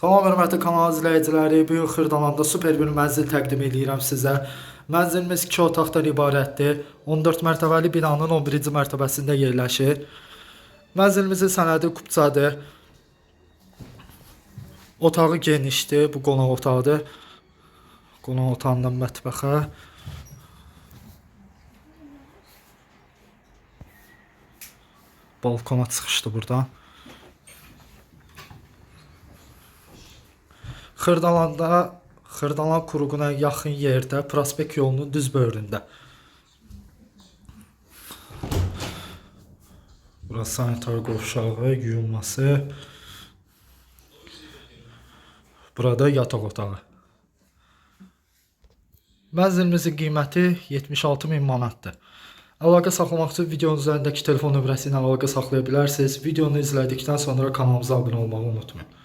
Salam hörmətli kanal izləyiciləri, bu gün Xırdalanda super bir mənzil təqdim edirəm sizə. Mənzilimiz 2 otaqdan ibarətdir. 14 mərtəbəli binanın 11-ci mərtəbəsində yerləşir. Mənzilimizin sənədi kupçadır. Otağı genişdir, bu qonaq otağıdır. Qonaq otağından mətbəxə. Balkona çıxışdı buradan. Xırdalanda Xırdalan kuruğuna yaxın yerdə prospekt yolunun düz böhründə. Burası sanitar qovşağı, yuyulması. Burada yataq otağı. Mənzilimizin qiyməti 76 min manatdır. Əlaqə saxlamaq üçün videonun üzərindəki telefon nömrəsi ilə əlaqə saxlaya bilərsiniz. Videonu izlədikdən sonra kanalımıza abunə olmağı unutmayın.